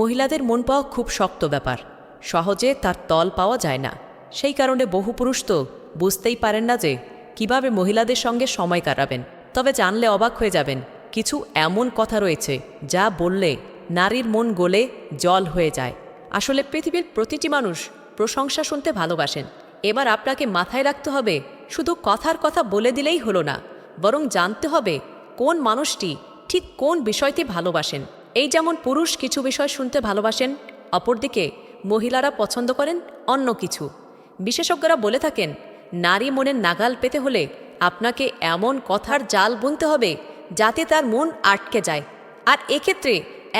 মহিলাদের মন পাওয়া খুব শক্ত ব্যাপার। সহজে তার তল পাওয়া যায় না। সেই কারণে বহু পুরুষ তো বুঝতেই পারেন না যে কীভাবে মহিলাদের সঙ্গে সময় কাটাবেন। তবে জানলে অবাক হয়ে যাবেন, কিছু এমন কথা রয়েছে যা বললে নারীর মন গলে জল হয়ে যায়। আসলে পৃথিবীর প্রতিটি মানুষ প্রশংসা শুনতে ভালোবাসেন। এবার আপনাকে মাথায় রাখতে হবে, শুধু কথার কথা বলে দিলেই হলো না, বরং জানতে হবে কোন মানুষটি ঠিক কোন বিষয়টি ভালোবাসেন। এই যেমন পুরুষ কিছু বিষয় শুনতে ভালোবাসেন, অপরদিকে মহিলারা পছন্দ করেন অন্য কিছু। বিশেষজ্ঞরা বলে থাকেন, নারী মনের নাগাল পেতে হলে আপনাকে এমন কথার জাল বুনতে হবে যাতে তার মন আটকে যায়। আর এক্ষেত্রে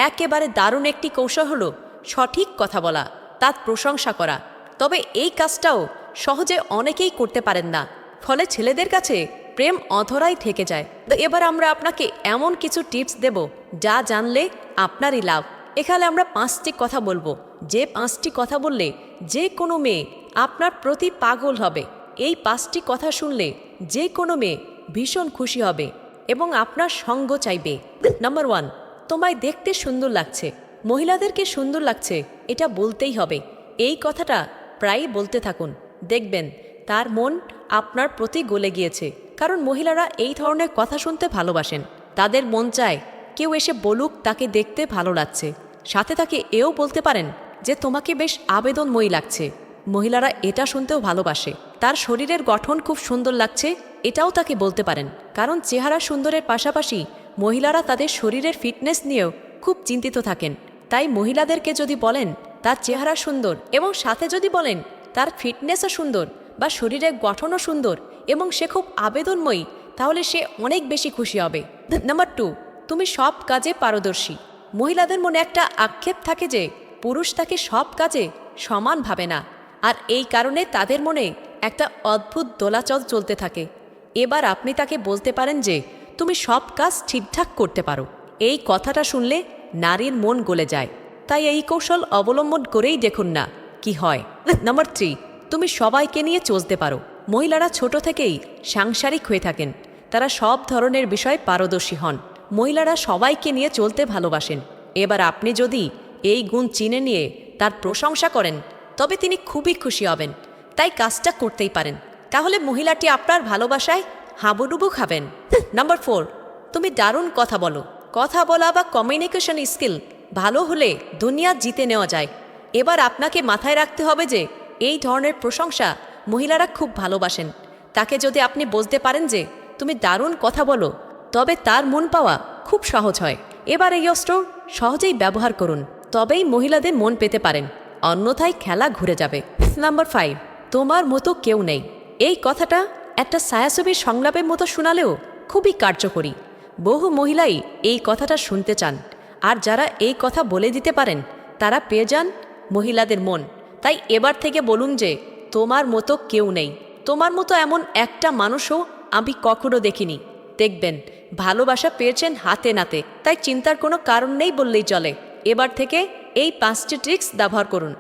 একেবারে দারুণ একটি কৌশল হল সঠিক কথা বলা, তার প্রশংসা করা। তবে এই কাজটাও সহজে অনেকেই করতে পারেন না। ফলে ছেলেদের কাছে প্রেম অধরাই থেকে যায়। তো এবার আমরা আপনাকে এমন কিছু টিপস দেব, যা জানলে আপনারই লাভ। এখানে আমরা পাঁচটি কথা বলব। যে পাঁচটি কথা বললে যে কোনো মেয়ে আপনার প্রতি পাগল হবে। এই পাঁচটি কথা শুনলে যে কোনো মেয়ে ভীষণ খুশি হবে এবং আপনার সঙ্গ চাইবে। নাম্বার ওয়ান, তোমায় দেখতে সুন্দর লাগছে। মহিলাদেরকে সুন্দর লাগছে, এটা বলতেই হবে। এই কথাটা প্রায়ই বলতে থাকুন। দেখবেন, তার মন আপনার প্রতি গলে গিয়েছে। কারণ মহিলারা এই ধরনের কথা শুনতে ভালোবাসেন। তাদের মন চায়, কেউ এসে বলুক তাকে দেখতে ভালো লাগছে। সাথে তাকে এও বলতে পারেন যে, তোমাকে বেশ আবেদনময়ী লাগছে। মহিলারা এটা শুনতেও ভালোবাসে। তার শরীরের গঠন খুব সুন্দর লাগছে, এটাও তাকে বলতে পারেন। কারণ চেহারা সুন্দরের পাশাপাশি মহিলারা তাদের শরীরের ফিটনেস নিয়েও খুব চিন্তিত থাকেন। তাই মহিলাদেরকে যদি বলেন, তার চেহারা সুন্দর এবং সাথে যদি বলেন, তার ফিটনেসও সুন্দর বা শরীরের গঠনও সুন্দর এবং সে খুব আবেদনময়ী, তাহলে সে অনেক বেশি খুশি হবে। নাম্বার টু তুমি সব কাজে পারদর্শী। মহিলাদের মনে একটা আক্ষেপ থাকে যে, পুরুষ তাকে সব কাজে সমান ভাবে না। আর এই কারণে তাদের মনে একটা অদ্ভুত দোলাচল চলতে থাকে। এবার আপনি তাকে বলতে পারেন যে, তুমি সব কাজ ঠিকঠাক করতে পারো। এই কথাটা শুনলে নারীর মন গলে যায়। তাই এই কৌশল অবলম্বন করেই দেখুন না, কি হয়। নাম্বার থ্রি তুমি সবাইকে নিয়ে চলতে পারো। মহিলারা ছোট থেকেই সাংসারিক হয়ে থাকেন। তারা সব ধরনের বিষয় পারদর্শী হন। মহিলারা সবাইকে নিয়ে চলতে ভালোবাসেন। এবার আপনি যদি এই গুণ চিনে নিয়ে তার প্রশংসা করেন, তবে তিনি খুবই খুশি হবেন। তাই কাজটা করতেই পারেন। তাহলে মহিলাটি আপনার ভালোবাসায় হাবুডুবু খাবেন। নাম্বার ফোর, তুমি দারুণ কথা বলো। কথা বলা বা কমিউনিকেশন স্কিল ভালো হলে দুনিয়া জিতে নেওয়া যায়। এবার আপনাকে মাথায় রাখতে হবে যে এই ধরনের প্রশংসা মহিলারা খুব ভালোবাসেন। তাকে যদি আপনি বলতে পারেন যে, তুমি দারুণ কথা বলো, তবে তার মন পাওয়া খুব সহজ হয়। এবার এই অস্ত্র সহজেই ব্যবহার করুন, তবেই মহিলাদের মন পেতে পারেন। অন্যথায় খেলা ঘুরে যাবে। নাম্বার ফাইভ তোমার মতো কেউ নেই। এই কথাটা একটা ছায়াছবির সংলাপের মতো শোনালেও খুবই কার্যকরী। বহু মহিলাই এই কথাটা শুনতে চান। আর যারা এই কথা বলে দিতে পারেন, তারা পেয়ে যান মহিলাদের মন। তাই এবার থেকে বলুন যে তোমার মতো কেউ নেই। তোমার মতো এমন একটা মানুষও আমি কখনো দেখিনি। দেখবেন, ভালোবাসা পেয়েছেন হাতে নাতে, তাই চিন্তার কোনো কারণ নেই বললেই চলে। এবার থেকে এই পাঁচটি ট্রিক্স ব্যবহার করুন।